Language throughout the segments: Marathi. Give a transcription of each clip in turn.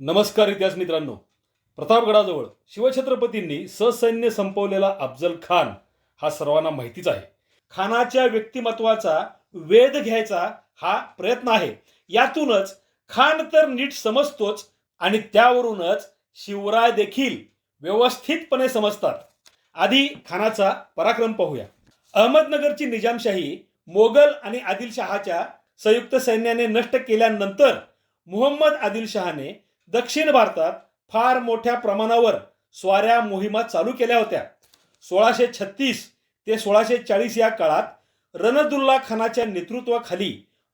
नमस्कार इतिहास मित्रांनो. प्रतापगडाजवळ शिवछत्रपतींनी ससैन्य संपवलेला अफजल खान हा सर्वांना माहितीच आहे. खानाच्या व्यक्तिमत्वाचा वेध घ्यायचा हा प्रयत्न आहे. यातूनच खान तर नीट समजतोच आणि त्यावरूनच शिवराय देखील व्यवस्थितपणे समजतात. आधी खानाचा पराक्रम पाहूया. अहमदनगरची निजामशाही मोगल आणि आदिलशहाच्या संयुक्त सैन्याने नष्ट केल्यानंतर मोहम्मद आदिलशहाने दक्षिण भारतात फार मोठ्या प्रमाणावर स्वाऱ्या मोहिमा चालू केल्या होत्या. सोळाशे छत्तीस ते सोळाशे चाळीस या काळात रणदुल्ला खानाच्या नेतृत्वाखाली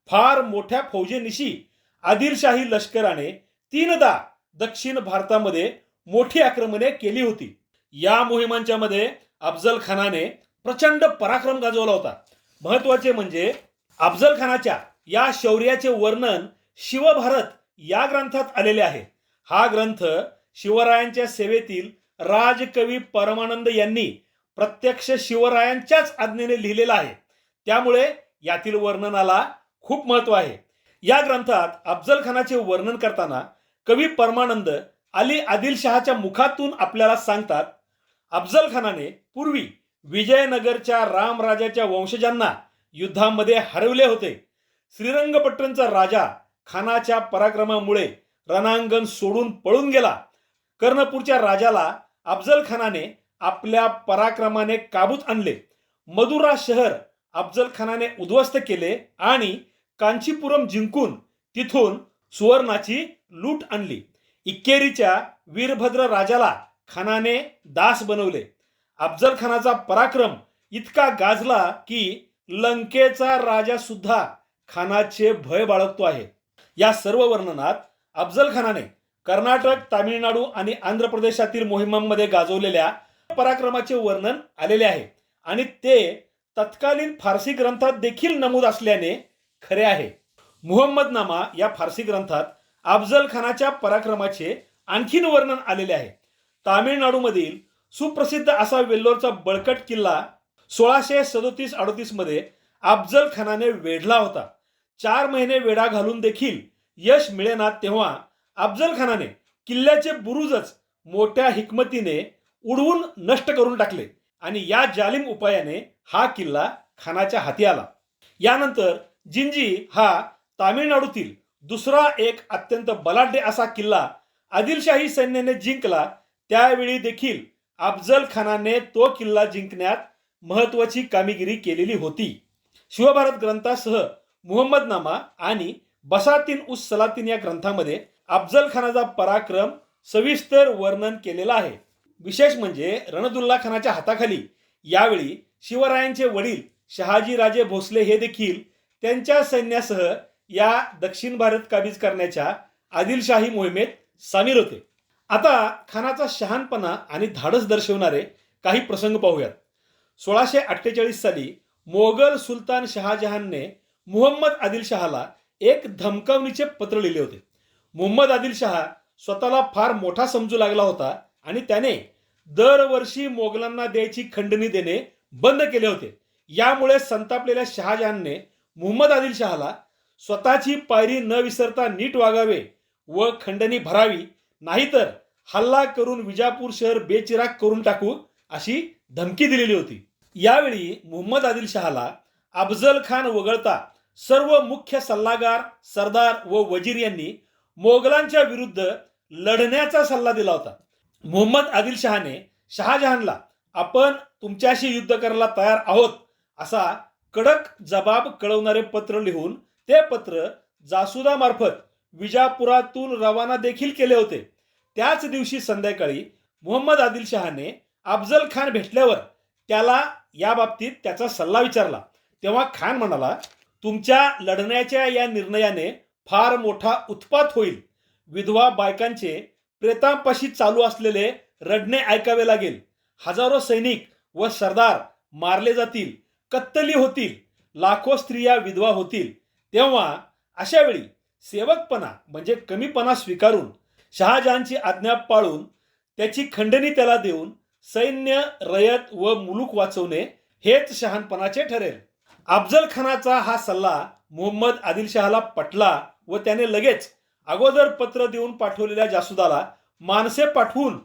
फार मोठ्या फौजेनिशी आदिलशाही लष्कराने तीनदा दक्षिण भारतामध्ये मोठी आक्रमणे केली होती. या मोहिमांच्या मध्ये अफजल खानाने प्रचंड पराक्रम गाजवला होता. महत्त्वाचे म्हणजे अफजल खानाच्या या शौर्याचे वर्णन शिवभारत या ग्रंथात आलेले आहे. हा ग्रंथ शिवरायांच्या सेवेतील राजकवी परमानंद यांनी प्रत्यक्ष शिवरायांच्याच आज्ञेने लिहिलेला आहे. त्यामुळे यातील वर्णनाला खूप महत्त्व आहे. या ग्रंथात अफजल खानाचे वर्णन करताना कवी परमानंद अली आदिलशहाच्या मुखातून आपल्याला सांगतात अफजल खानाने पूर्वी विजयनगरच्या रामराजाच्या वंशजांना युद्धामध्ये हरवले होते. श्रीरंगपट्टणचा राजा खानाच्या पराक्रमामुळे रणांगण सोडून पळून गेला. कर्णपूरच्या राजाला अफजल खानाने आपल्या पराक्रमाने काबूत आणले. मदुरा शहर अफजल खानाने उद्ध्वस्त केले आणि कांचीपुरम जिंकून तिथून सुवर्णाची लूट आणली. इक्केरीच्या वीरभद्र राजाला खानाने दास बनवले. अफजल खानाचा पराक्रम इतका गाजला की लंकेचा राजा सुद्धा खानाचे भय बाळगतो आहे. या सर्व वर्णनात अफजल खानाने कर्नाटक तामिळनाडू आणि आंध्र प्रदेशातील मोहिमांमध्ये गाजवलेल्या पराक्रमाचे वर्णन आलेले आहे. आणि ते तत्कालीन फारसी ग्रंथात देखील नमूद असल्याने खरे आहे. मुहम्मदनामा या फारसी ग्रंथात अफजल खानाच्या पराक्रमाचे आणखीन वर्णन आलेले आहे. तामिळनाडूमधील सुप्रसिद्ध असा वेल्लोरचा बळकट किल्ला सोळाशे सदोतीस अडोतीसमध्ये अफजल खानाने वेढला होता. चार महिने वेढा घालून देखील यश मिळेना तेव्हा अफजल खानाने किल्ल्याचे बुरुजच मोठ्या हिकमतीने उडवून नष्ट करून टाकले आणि या जालिम उपायाने हा किल्ला खानाच्या हाती आला. यानंतर जिंजी हा तामिळनाडूतील दुसरा एक अत्यंत बलाढ्य असा किल्ला आदिलशाही सैन्याने जिंकला. त्यावेळी देखील अफजल खानाने तो किल्ला जिंकण्यात महत्वाची कामगिरी केलेली होती. शिवभारत ग्रंथासह मुहम्मदनामा आणि बसातीन उस सलातीन या ग्रंथामध्ये अफजल खानाचा पराक्रम सविस्तर वर्णन केलेला आहे. विशेष म्हणजे रणदुल्ला खानाच्या हाताखाली यावेळी शिवरायांचे वडील शहाजीराजे भोसले हे देखील त्यांच्या सैन्यासह या दक्षिण भारत काबीज करण्याच्या आदिलशाही मोहिमेत सामील होते. आता खानाचा शहाणपणा आणि धाडस दर्शवणारे काही प्रसंग पाहूयात. सोळाशे अठ्ठेचाळीस साली मोगल सुलतान शहाजहानने मुहम्मद आदिलशहाला एक धमकावणीचे पत्र लिहिले होते. मोहम्मद आदिलशहा स्वतःला फार मोठा समजू लागला होता आणि त्याने दरवर्षी मोगलांना द्यायची खंडणी देणे बंद केले होते. यामुळे संतापलेल्या शहाजहानने मोहम्मद आदिलशहाला स्वतःची पायरी न विसरता नीट वागावे व खंडणी भरावी नाहीतर हल्ला करून विजापूर शहर बेचिराग करून टाकू अशी धमकी दिलेली होती. यावेळी मोहम्मद आदिलशहाला अफजल खान वगळता सर्व मुख्य सल्लागार सरदार व वजीर यांनी मोगलांच्या विरुद्ध लढण्याचा सल्ला दिला होता. मुहम्मद आदिलशहाने शहाजहानला आपण तुमच्याशी युद्ध करायला तयार आहोत असा कडक जबाब कळवणारे पत्र लिहून ते पत्र जासुदामार्फत विजापुरातून रवाना देखील केले होते. त्याच दिवशी संध्याकाळी मुहम्मद आदिलशहाने अफजल खान भेटल्यावर त्याला या बाबतीत त्याचा सल्ला विचारला. तेव्हा खान म्हणाला तुमच्या लढण्याच्या या निर्णयाने फार मोठा उत्पात होईल. विधवा बायकांचे प्रेतांपाशी चालू असलेले रडणे ऐकावे लागेल. हजारो सैनिक व सरदार मारले जातील कत्तली होतील लाखो स्त्रिया विधवा होतील. तेव्हा अशा वेळी सेवकपणा म्हणजे कमीपणा स्वीकारून शहाजहानची आज्ञा पाळून त्याची खंडणी त्याला देऊन सैन्य रयत व मुलूक वाचवणे हेच शहाणपणाचे ठरेल. अफजल खानाचा हा सल्ला मोहम्मद आदिलशहाला पटला व त्याने लगेच अगोदर पत्र देऊन पाठवलेल्या जासुदाला माणसे पाठवून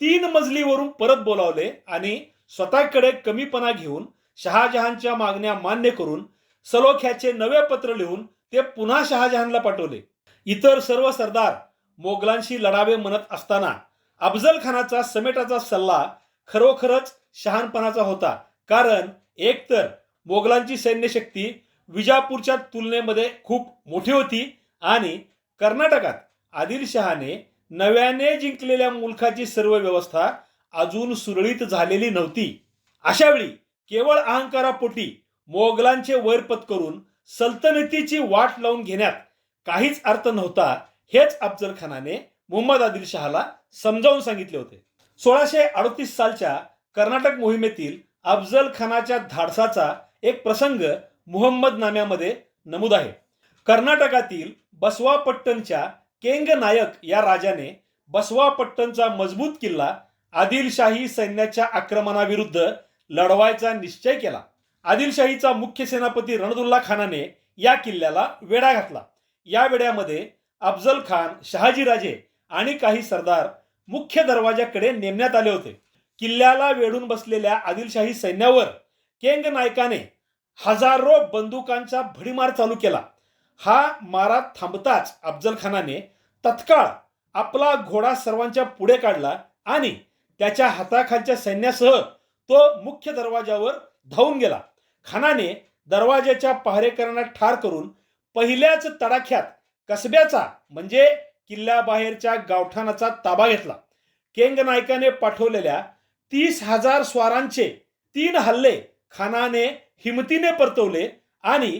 तीन मजलीवरून परत बोलावले आणि स्वतःकडे कमीपणा घेऊन शहाजहानच्या मागण्या मान्य करून सलोख्याचे नवे पत्र लिहून ते पुन्हा शहाजहानला पाठवले. इतर सर्व सरदार मोगलांशी लढावे म्हणत असताना अफजल खानाचा समेटाचा सल्ला खरोखरच शहानपणाचा होता. कारण एकतर मोगलांची सैन्यशक्ती विजापूरच्या तुलनेमध्ये खूप मोठी होती आणि कर्नाटकात आदिलशहाने नव्याने जिंकलेल्या मुलखाची सर्व व्यवस्था अजून सुरळीत झालेली नव्हती. अशावेळी केवळ अहंकारापोटी मोगलांचे वैर पत्करून सल्तनतीची वाट लावून घेण्यात काहीच अर्थ नव्हता हेच अफजल खानाने मोहम्मद आदिल शहाला समजावून सांगितले होते. सोळाशे अडतीस सालच्या कर्नाटक मोहिमेतील अफजल खानाच्या धाडसाचा एक प्रसंग मुहम्मद नाम्यामध्ये नमूद आहे. कर्नाटकातील बसवापट्टणच्या केंग नायक या राजाने बसवापट्टणचा मजबूत किल्ला आदिलशाही सैन्याच्या आक्रमणाविरुद्ध लढवायचा निश्चय केला. आदिलशाहीचा मुख्य सेनापती रणदुल्ला खानाने या किल्ल्याला वेढा घातला. या वेड्यामध्ये अफजल खान शहाजीराजे आणि काही सरदार मुख्य दरवाजाकडे नेमण्यात आले होते. किल्ल्याला वेढून बसलेल्या आदिलशाही सैन्यावर केंग नायकाने हजारो बंदुकांचा भडीमार चालू केला. हा मारा थांबताच अफजल खानाने तत्काळ आपला घोडा सर्वांच्या पुढे काढला आणि त्याच्या हाताखालच्या सैन्यासह तो मुख्य दरवाजावर धावून गेला. खानाने दरवाजाच्या पहारेकरांना ठार करून पहिल्याच तडाख्यात कसब्याचा म्हणजे किल्ल्याबाहेरच्या गावठाणाचा ताबा घेतला. केंग नायकाने पाठवलेल्या तीस हजार स्वारांचे तीन हल्ले खानाने हिमतीने परतवले आणि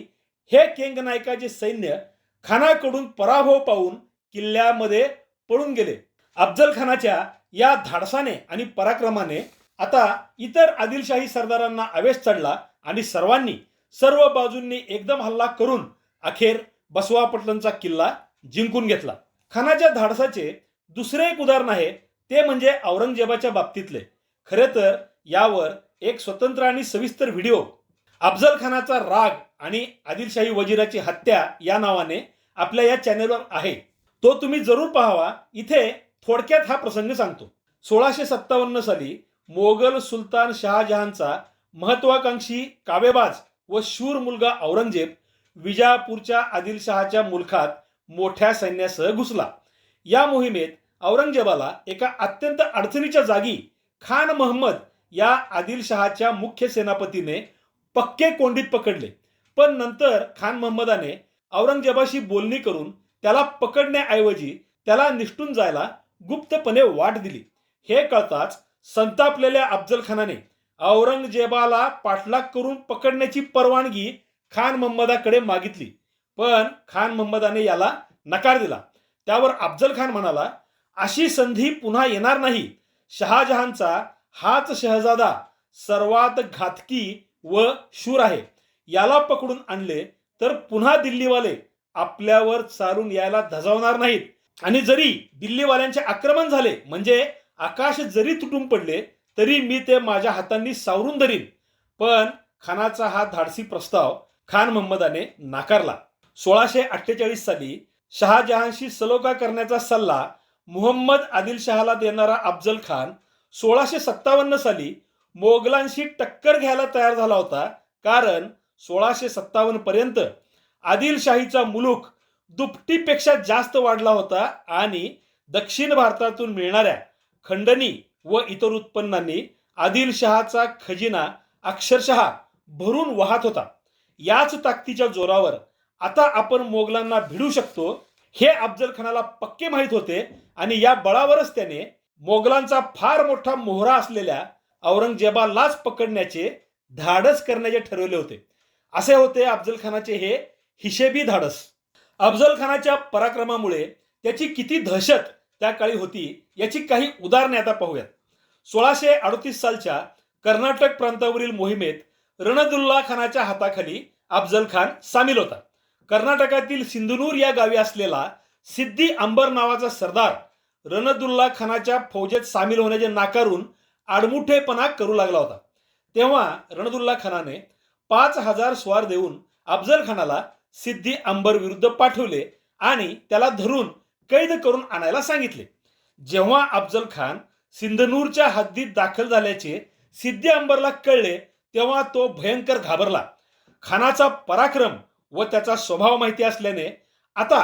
हे केंग नायकाचे सैन्य खानाकडून पराभव पाहून किल्ल्यामध्ये पळून गेले. अफजल खानाच्या या धाडसाने आणि पराक्रमाने आता इतर आदिलशाही सरदारांना आवेश चढला आणि सर्वांनी सर्व बाजूंनी एकदम हल्ला करून अखेर बसवापट्टणचा किल्ला जिंकून घेतला. खानाच्या धाडसाचे दुसरे एक उदाहरण आहे ते म्हणजे औरंगजेबाच्या बाबतीतले. खरे तर यावर एक स्वतंत्र आणि सविस्तर व्हिडिओ. अफजल खानाचा राग आणि आदिलशाही वजीराची हत्या या नावाने आपल्या या चॅनेलवर आहे. तो तुम्ही जरूर पाहावा. इथे थोडक्यात हा प्रसंग सांगतो. सोळाशे सत्तावन्न साली मोगल सुलतान शहाजहानचा महत्वाकांक्षी कावेबाज व शूर मुलगा औरंगजेब विजापूरच्या आदिलशहाच्या मुलखात मोठ्या सैन्यासह घुसला. या मोहिमेत औरंगजेबाला एका अत्यंत अडचणीच्या जागी खान महम्मद या आदिलशहाच्या मुख्य सेनापतीने पक्के कोंडीत पकडले. पण नंतर खान महम्मदाने औरंगजेबाशी बोलणी करून त्याला पकडण्याऐवजी त्याला निष्ठून जायला गुप्तपणे वाट दिली. हे कळताच संतापलेल्या अफजल खानाने औरंगजेबाला पाठलाग करून पकडण्याची परवानगी खान महम्मदाकडे मागितली. पण खान महम्मदाने याला नकार दिला. त्यावर अफजल खान म्हणाला अशी संधी पुन्हा येणार नाही. शहाजहानचा हाच शहजादा सर्वात घातकी व शूर आहे. याला पकडून आणले तर पुन्हा दिल्लीवाले आपल्यावर चालून यायला धजावणार नाहीत. आणि जरी दिल्लीवाल्यांचे आक्रमण झाले म्हणजे आकाश जरी तुटून पडले तरी मी ते माझ्या हातांनी सावरून धरीन. पण खानाचा हा धाडसी प्रस्ताव खान महम्मदाने नाकारला. सोळाशे अठ्ठेचाळीस साली शहाजहानशी सलोखा करण्याचा सल्ला मुहम्मद आदिलशहाला देणारा अफजल खान सोळाशे सत्तावन्न साली मोगलांशी टक्कर घ्यायला तयार झाला होता कारण सोळाशे सत्तावन्न पर्यंत आदिलशाहीचा मुलूक दुपटीपेक्षा जास्त वाढला होता आणि दक्षिण भारतातून मिळणाऱ्या खंडणी व इतर उत्पन्नांनी आदिलशहाचा खजिना अक्षरशः भरून वाहत होता. याच ताकदीच्या जोरावर आता आपण मोगलांना भिडू शकतो हे अफजल खानाला पक्के माहीत होते आणि या बळावरच त्याने मोगलांचा फार मोठा मोहरा असलेल्या औरंगजेबालाच पकडण्याचे धाडस करण्याचे ठरवले होते. असे होते अफजल खानाचे हे हिशेबी धाडस. अफजल खानाच्या पराक्रमामुळे त्याची किती दहशत त्या काळी होती याची काही उदाहरणे आता पाहूयात. सोळाशे अडतीस सालच्या कर्नाटक प्रांतावरील मोहिमेत रणदुल्ला खानाच्या हाताखाली अफजल खान सामील होता. कर्नाटकातील सिंधुनूर या गावी असलेला सिद्धी अंबर नावाचा सरदार रणदुल्ला खानाच्या फौजेत सामील होण्याचे नाकारून आडमुठेपणा करू लागला होता. तेव्हा रणदुल्ला खानाने पाच हजार स्वार देऊन अफजल खानाला सिद्धी अंबर विरुद्ध पाठवले आणि त्याला धरून कैद करून आणायला सांगितले. जेव्हा अफजल खान सिंधनूरच्या हद्दीत दाखल झाल्याचे सिद्धी अंबरला कळले तेव्हा तो भयंकर घाबरला. खानाचा पराक्रम व त्याचा स्वभाव माहिती असल्याने आता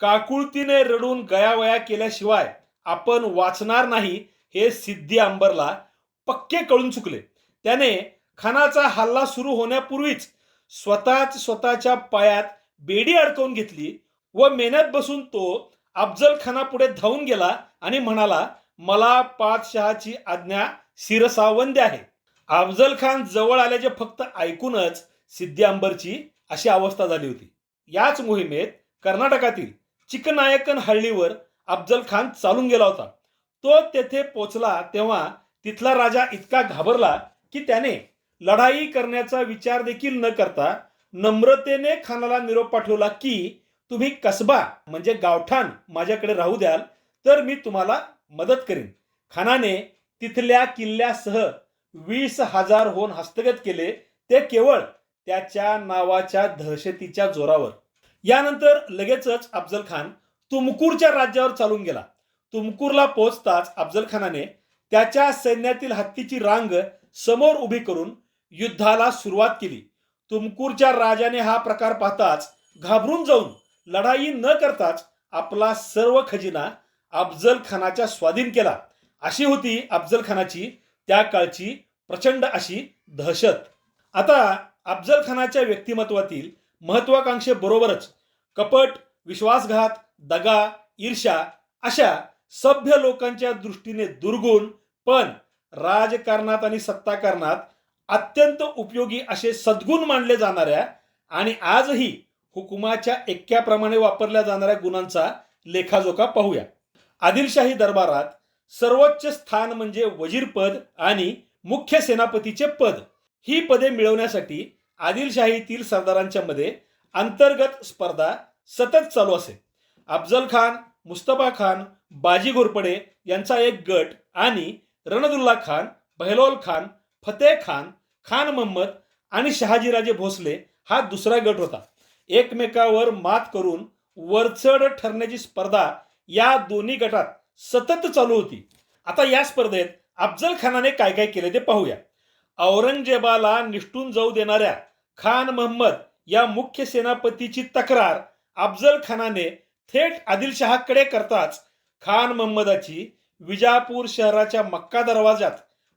काकुळतीने रडून गयावया केल्याशिवाय आपण वाचणार नाही हे सिद्धी अंबरला पक्के कळून चुकले. त्याने खानाचा हल्ला सुरू होण्यापूर्वीच स्वतःच स्वतःच्या पायात बेडी अडकवून घेतली व मेहनत बसून तो अफजल खानापुढे धावून गेला आणि म्हणाला मला पाचशहाची आज्ञा शिरसावंद आहे. अफजल खान जवळ आल्याचे फक्त ऐकूनच सिद्धी अंबरची अशी अवस्था झाली होती. याच मोहिमेत कर्नाटकातील चिकनायकन हळ्ळीवर अफजल खान चालून गेला होता. तो तेथे पोचला तेव्हा तिथला राजा इतका घाबरला की त्याने लढाई करण्याचा विचार देखील न करता नम्रतेने खानाला निरोप पाठवला की तुम्ही कसबा म्हणजे गावठाण माझ्याकडे राहू द्याल तर मी तुम्हाला मदत करीन. खानाने तिथल्या किल्ल्यासह वीस हजार होऊन हस्तगत केले. ते केवळ त्याच्या नावाच्या दहशतीच्या जोरावर. यानंतर लगेचच अफजल खान तुमकूरच्या राज्यावर चालून गेला. तुमकूरला पोहोचताच अफजल खानाने त्याच्या सैन्यातील हत्तीची रांग समोर उभी करून युद्धाला सुरुवात केली. तुमकूरच्या राजाने हा प्रकार पाहताच घाबरून जाऊन लढाई न करताच आपला सर्व खजिना अफजल खानाच्या स्वाधीन केला. अशी होती अफजल खानाची त्या काळची प्रचंड अशी दहशत. आता अफजल खानाच्या व्यक्तिमत्वातील महत्वाकांक्षेबरोबरच कपट विश्वासघात दगा ईर्षा अशा सभ्य लोकांच्या दृष्टीने दुर्गुण पण राजकारणात आणि सत्ताकारणात अत्यंत उपयोगी असे सद्गुण मानले जाणाऱ्या आणि आजही हुकुमाच्या एक्क्याप्रमाणे वापरल्या जाणाऱ्या गुणांचा लेखाजोखा पाहूया. आदिलशाही दरबारात सर्वोच्च स्थान म्हणजे वजीरपद आणि मुख्य सेनापतीचे पद. ही पदे मिळवण्यासाठी आदिलशाहीतील सरदारांच्या मध्ये अंतर्गत स्पर्धा सतत चालू असे. अफजल खान मुस्तफा खान बाजी घोरपडे यांचा एक गट आणि रणदुल्ला खान बहलोल खान फतेह खान खान महम्मद आणि शहाजीराजे भोसले हा दुसरा गट होता. एकमेकावर मात करून वरचढ ठरण्याची स्पर्धा या दोन्ही गटात सतत चालू होती. आता या स्पर्धेत अफजल खानाने काय काय केले ते पाहूया. औरंगजेबाला निष्ठून जाऊ देणाऱ्या खान महम्मद या मुख्य सेनापतीची तक्रार अफजल खानाने थेट आदिलशहाकडे करताच खान महम्मदाची विजापूर शहराच्या मक्का दरवाजात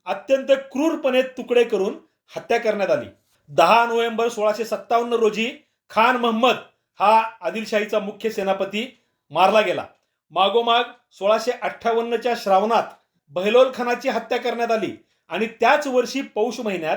अत्यंत क्रूरपणे तुकडे करून हत्या करण्यात आली. दहा नोव्हेंबर सोळाशे सत्तावन्न रोजी खान महम्मद हा आदिलशाहीचा मुख्य सेनापती मारला गेला. मागोमाग सोळाशे अठ्ठावन्नच्या श्रावणात बहलोल खानाची हत्या करण्यात आली आणि त्याच वर्षी पौष महिन्यात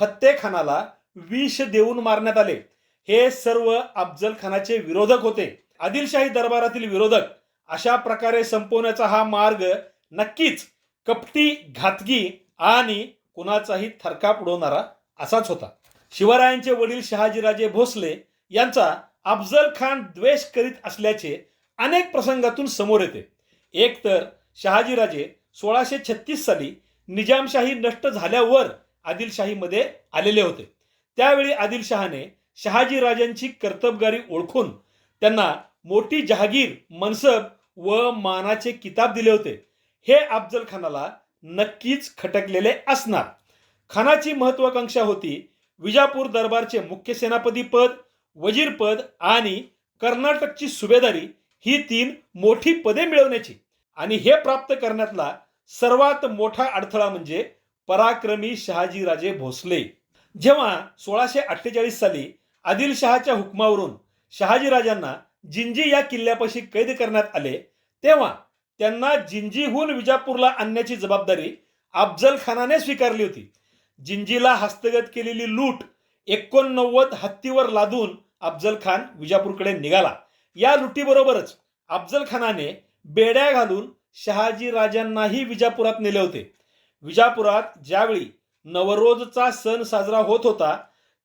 फत्ते खानाला विष देऊन मारण्यात आले. हे सर्व अफजल खानाचे विरोधक होते. आदिलशाही दरबारातील विरोधक अशा प्रकारे संपवण्याचा हा मार्ग नक्कीच कपटी घातगी आणि कुणाचाही थरकाप उडवणारा असाच होता. शिवरायांचे वडील शहाजीराजे भोसले यांचा अफजल खान द्वेष करीत असल्याचे अनेक प्रसंगातून समोर येते. एक तर शहाजीराजे सोळाशे छत्तीस साली निजामशाही नष्ट झाल्यावर आदिलशाहीमध्ये आलेले होते. त्यावेळी आदिलशहाने शहाजीराजांची कर्तबगारी ओळखून त्यांना मोठी जहागीर मनसब व मानाचे किताब दिले होते. हे अफजल खानाला नक्कीच खटकलेले असणार. खानाची महत्वाकांक्षा होती विजापूर दरबारचे मुख्य सेनापती पद वजीर पद आणि कर्नाटकची सुभेदारी ही तीन मोठी पदे मिळवण्याची. आणि हे प्राप्त करण्यातला सर्वात मोठा अडथळा म्हणजे पराक्रमी शहाजीराजे भोसले. जेव्हा सोळाशे अठ्ठेचाळीस साली आदिलशहाच्या हुकमावरून शहाजीराजांना जिंजी या किल्ल्यापाशी कैद करण्यात आले तेव्हा त्यांना जिंजीहून विजापूरला आणण्याची जबाबदारी अफजल खानाने स्वीकारली होती. जिंजीला हस्तगत केलेली लूट एकोणनव्वद हत्तीवर लादून अफजल खान विजापूरकडे निघाला. या लुटीबरोबरच अफजल खानाने बेड्या घालून शहाजी राजांनाही विजापुरात नेले होते. विजापुरात ज्यावेळी नवरोजचा सण साजरा होत होता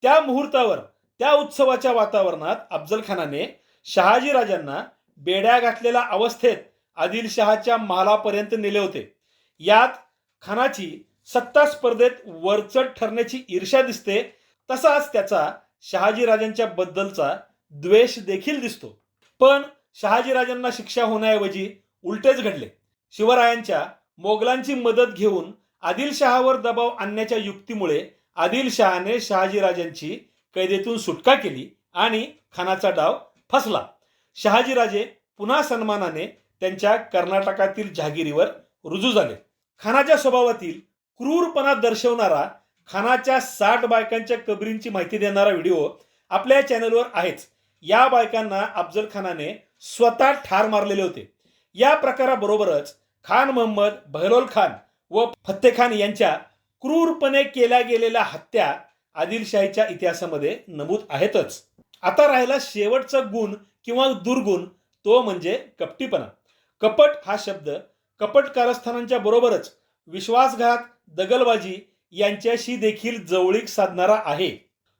त्या मुहूर्तावर त्या उत्सवाच्या वातावरणात अफजल खानाने शहाजी राजांना बेड्या घातलेल्या अवस्थेत आदिलशहाच्या महालापर्यंत नेले होते. यात खानाची सत्ता स्पर्धेत वरचढ ठरण्याची ईर्ष्या दिसते तसाच त्याचा शहाजी राजांच्या बद्दलचा द्वेष देखील दिसतो. पण शहाजीराजांना शिक्षा होण्याऐवजी उलटेच घडले. शिवरायांच्या मोगलांची मदत घेऊन आदिलशहावर दबाव आणण्याच्या युक्तीमुळे आदिलशहाने शहाजीराजांची कैदेतून सुटका केली आणि खानाचा डाव फसला. शहाजीराजे पुन्हा सन्मानाने त्यांच्या कर्नाटकातील जहागिरीवर रुजू झाले. खानाच्या स्वभावातील क्रूरपणा दर्शवणारा खानाच्या साठ बायकांच्या कबरींची माहिती देणारा व्हिडिओ आपल्या चॅनलवर आहेच. या बायकांना अफजल खानाने स्वतः ठार मारलेले होते. या प्रकाराबरोबरच खान मोहम्मद बहलोल खान व फत्ते खान यांच्या क्रूरपणे केल्या गेलेल्या हत्या आदिलशाहीच्या इतिहासामध्ये नमूद आहेतच. आता राहिला शेवटचा गुण किंवा दुर्गुण तो म्हणजे कपटीपणा. कपट हा शब्द कपट कारस्थानांच्या बरोबरच विश्वासघात दगलबाजी यांच्याशी देखील जवळीक साधणारा आहे.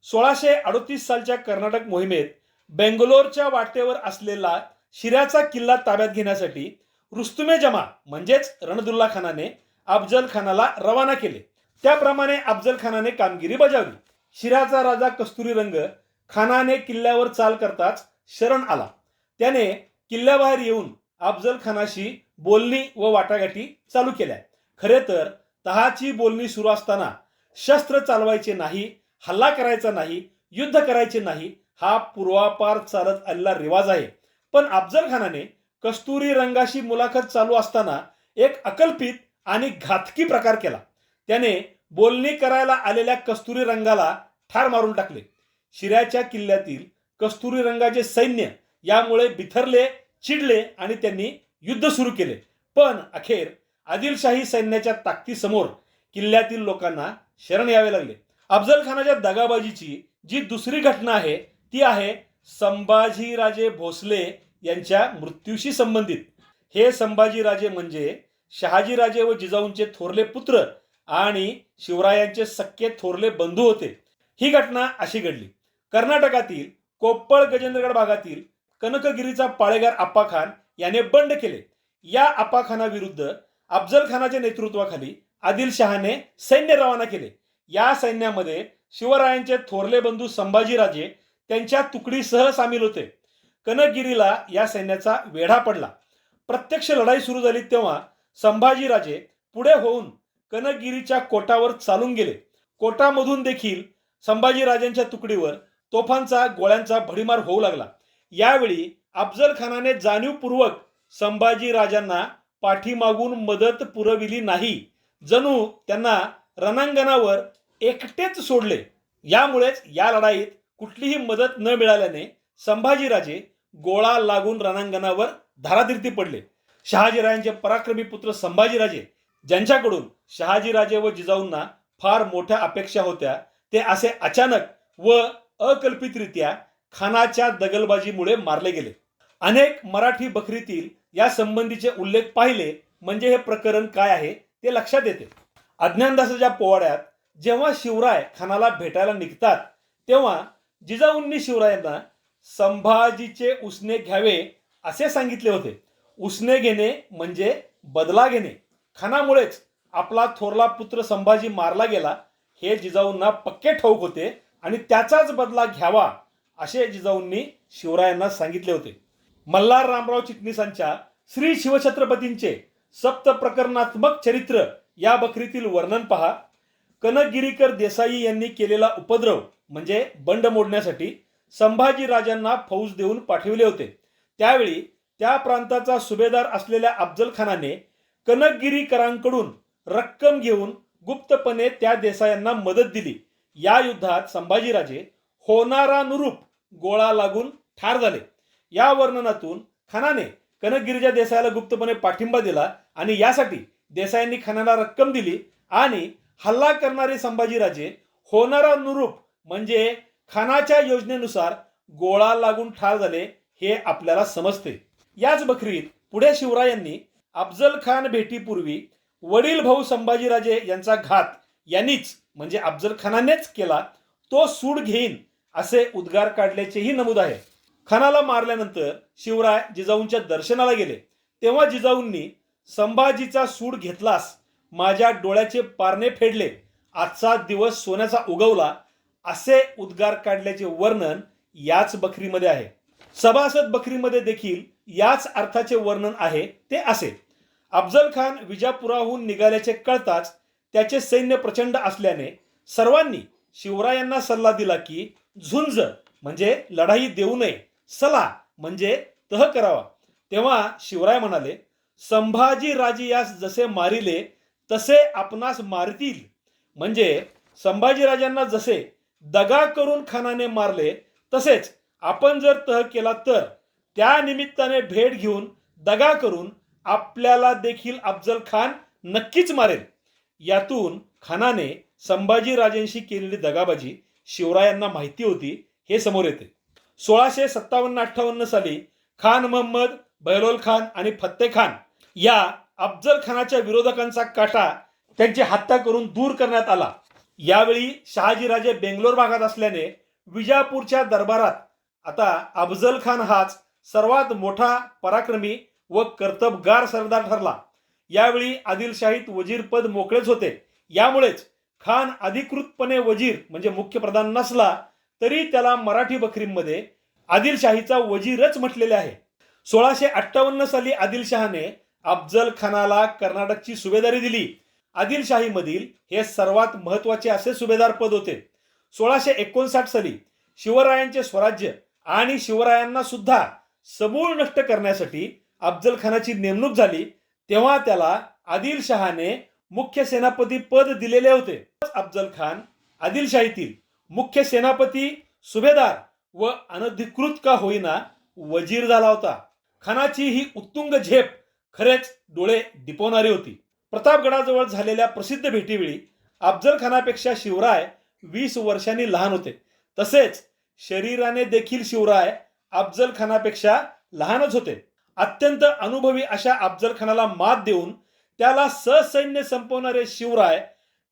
सोळाशे अडोतीस सालच्या कर्नाटक मोहिमेत बेंगलोरच्या वाटेवर असलेला शिऱ्याचा किल्ला ताब्यात घेण्यासाठी रुस्तुमे जमा म्हणजेच रणदुल्ला खानाने अफजल खानाला रवाना केले. त्याप्रमाणे अफजल खानाने कामगिरी बजावली. शिराचा राजा कस्तुरी रंग खानाने किल्ल्यावर चाल करताच शरण आला. त्याने किल्ल्याबाहेर येऊन अफजल खानाशी बोलणी व वाटाघाटी चालू केल्या. खरे तर तहाची बोलणी सुरू असताना शस्त्र चालवायचे नाही हल्ला करायचा नाही युद्ध करायचे नाही हा पूर्वापार चालत आलेला रिवाज आहे. पण अफजल खानाने कस्तुरी रंगाशी मुलाखत चालू असताना एक अकल्पित आणि घातकी प्रकार केला. त्याने बोलणी करायला आलेल्या कस्तुरी रंगाला ठार मारून टाकले. शिऱ्याच्या किल्ल्यातील कस्तुरी रंगाचे सैन्य यामुळे बिथरले चिडले आणि त्यांनी युद्ध सुरू केले. पण अखेर आदिलशाही सैन्याच्या ताकदीसमोर किल्ल्यातील लोकांना शरण यावे लागले. अफजल खानाच्या दगाबाजीची जी दुसरी घटना आहे ती आहे संभाजीराजे भोसले यांच्या मृत्यूशी संबंधित. हे संभाजीराजे म्हणजे शहाजीराजे व जिजाऊंचे थोरले पुत्र आणि शिवरायांचे सख्खे थोरले बंधू होते. ही घटना अशी घडली. कर्नाटकातील कोप्पळ गजेंद्रगड भागातील कनकगिरीचा पाळेगार आप्पा खान याने बंड केले. या आप्पा खानाविरुद्ध अफजल खानाच्या नेतृत्वाखाली आदिलशहाने सैन्य रवाना केले. या सैन्यामध्ये शिवरायांचे थोरले बंधू संभाजीराजे त्यांच्या तुकडीसह सामील होते. कनकगिरीला या सैन्याचा वेढा पडला. प्रत्यक्ष लढाई सुरू झाली तेव्हा संभाजीराजे पुढे होऊन कनकगिरीच्या कोटावर चालून गेले. कोटामधून देखील संभाजीराजांच्या तुकडीवर तोफांचा गोळ्यांचा भडीमार होऊ लागला. यावेळी अफजल खानाने जाणीवपूर्वक संभाजीराजांना पाठीमागून मदत पुरविली नाही. जणू त्यांना रणांगणावर एकटेच सोडले. यामुळेच या लढाईत कुठलीही मदत न मिळाल्याने संभाजीराजे गोळा लागून रणांगणावर धारातीर्थी पडले. शहाजीराजांचे पराक्रमी पुत्र संभाजीराजे ज्यांच्याकडून शहाजीराजे व जिजाऊंना फार मोठ्या अपेक्षा होत्या ते असे अचानक व अकल्पितरित्या खानाच्या दगलबाजीमुळे मारले गेले. अनेक मराठी बकरीतील या संबंधीचे उल्लेख पाहिले म्हणजे हे प्रकरण काय आहे ते लक्षात येते. अज्ञानदासाच्या पोवाड्यात जेव्हा शिवराय खानाला भेटायला निघतात तेव्हा जिजाऊंनी शिवरायांना संभाजीचे उसने घ्यावे असे सांगितले होते. उसने घेणे म्हणजे बदला घेणे. खानामुळेच आपला थोरला पुत्र संभाजी मारला गेला हे जिजाऊंना पक्के ठाऊक होते आणि त्याचाच बदला घ्यावा असे जिजाऊंनी शिवरायांना सांगितले होते. मल्हार रामराव चिटणीसांच्या श्री शिवछत्रपतींचे सप्त प्रकरणात्मक चरित्र या बकरीतील वर्णन पहा. कनकगिरीकर देसाई यांनी केलेला उपद्रव म्हणजे बंड मोडण्यासाठी संभाजी राजांना फौज देऊन पाठविले होते. त्यावेळी त्या प्रांताचा सुभेदार असलेल्या अफजल खानाने कनकगिरीकरांकडून रक्कम घेऊन गुप्तपणे त्या देसायांना मदत दिली. या युद्धात संभाजीराजे होणारानुरूप गोळा लागून ठार झाले. या वर्णनातून खानाने कनकगिरीच्या देसायाला गुप्तपणे पाठिंबा दिला आणि यासाठी देसायांनी खानाला रक्कम दिली आणि हल्ला करणारे संभाजीराजे होणारानुरूप म्हणजे खानाच्या योजनेनुसार गोळा लागून ठार झाले हे आपल्याला समजते. याच बखरीत पुढे शिवरायांनी अफजल खान भेटीपूर्वी वडील भाऊ संभाजीराजे यांचा घात यांनीच म्हणजे अफजल खानानेच केला तो सूड घेईन असे उद्गार काढल्याचेही नमूद आहे. खानाला मारल्यानंतर शिवराय जिजाऊंच्या दर्शनाला गेले. तेव्हा जिजाऊंनी संभाजीचा सूड घेतलास माझ्या डोळ्याचे पारणे फेडले आजचा दिवस सोन्याचा उगवला असे उद्गार काढल्याचे वर्णन याच बखरीमध्ये आहे. सभासद बखरीमध्ये देखील याच अर्थाचे वर्णन आहे ते असे. अफजल खान विजापुराहून निघाल्याचे कळताच त्याचे सैन्य प्रचंड असल्याने सर्वांनी शिवरायांना सल्ला दिला की झुंज म्हणजे लढाई देऊ नये सला म्हणजे तह करावा. तेव्हा शिवराय म्हणाले संभाजी राजे यास जसे मारिले तसे आपणास मारतील. म्हणजे संभाजीराजांना जसे दगा करून खानाने मारले तसेच आपण जर तह केला तर त्या निमित्ताने भेट घेऊन दगा करून आपल्याला देखील अफजल खान नक्कीच मारेल. यातून खानाने संभाजीराजेंशी केलेली दगाबाजी शिवरायांना माहिती होती हे समोर येते. सोळाशे सत्तावन्न अठ्ठावन्न साली खान महम्मद बहलोल खान आणि फत्ते खान या अफजल खानाच्या विरोधकांचा काटा त्यांची हत्या करून दूर करण्यात आला. यावेळी शहाजीराजे बेंगलोर भागात असल्याने विजापूरच्या दरबारात आता अफजल खान हाच सर्वात मोठा पराक्रमी व कर्तबगार सरदार ठरला. यावेळी आदिलशाहीत वजीर पद मोकळेच होते. यामुळेच खान अधिकृतपणे वजीर म्हणजे मुख्य प्रधान नसला तरी त्याला मराठी बकरीमध्ये आदिलशाहीचा वजीरच म्हटलेले आहे. सोळाशे अठ्ठावन्न साली आदिलशहाने अफजल खानाला कर्नाटकची सुभेदारी दिली. आदिलशाहीमधील हे सर्वात महत्त्वाचे असे सुभेदार पद होते. सोळाशे एकोणसाठ साली शिवरायांचे स्वराज्य आणि शिवरायांना सुद्धा समूळ नष्ट करण्यासाठी अफजल खानाची नेमणूक झाली तेव्हा त्याला आदिलशहाने मुख्य सेनापती पद दिलेले होते. अफजल खान आदिलशाहीतील मुख्य सेनापती सुभेदार व अनधिकृत का होईना वजीर झाला होता. खानाची ही उत्तुंग झेप खरेच डोळे दिपवणारी होती. प्रतापगडाजवळ झालेल्या प्रसिद्ध भेटीवेळी अफजल खानापेक्षा शिवराय वीस वर्षांनी लहान होते. तसेच शरीराने देखील शिवराय अफजल खानापेक्षा लहानच होते. अत्यंत अनुभवी अशा अफजल खानाला मात देऊन त्याला ससैन्य संपवणारे शिवराय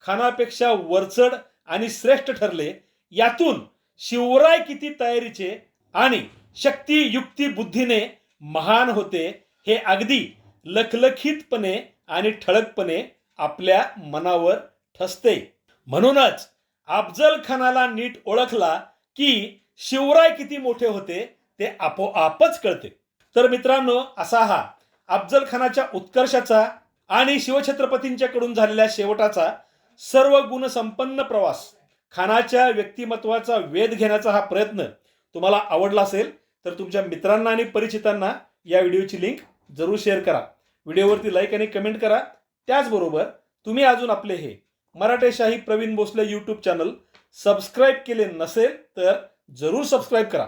खानापेक्षा वरचढ आणि श्रेष्ठ ठरले. यातून शिवराय किती तयारीचे आणि शक्ती युक्ती बुद्धीने महान होते हे अगदी लखलखीतपणे आणि ठळकपणे आपल्या मनावर ठसते. म्हणूनच अफजल खानाला नीट ओळखला की शिवराय किती मोठे होते ते आपोआपच कळते. तर मित्रांनो असा हा अफजल खानाच्या उत्कर्षाचा आणि शिवछत्रपतींच्याकडून झालेल्या शेवटाचा सर्व गुणसंपन्न प्रवास खानाच्या व्यक्तिमत्वाचा वेध घेण्याचा हा प्रयत्न तुम्हाला आवडला असेल तर तुमच्या मित्रांना आणि परिचितांना या व्हिडिओची लिंक जरूर शेअर करा. व्हिडिओवरती लाईक आणि कमेंट करा. त्याचबरोबर तुम्ही अजून आपले हे Maratheshahi Praveen Bhosale YouTube channel subscribe केले नसेल तर जरूर सबस्क्राईब करा.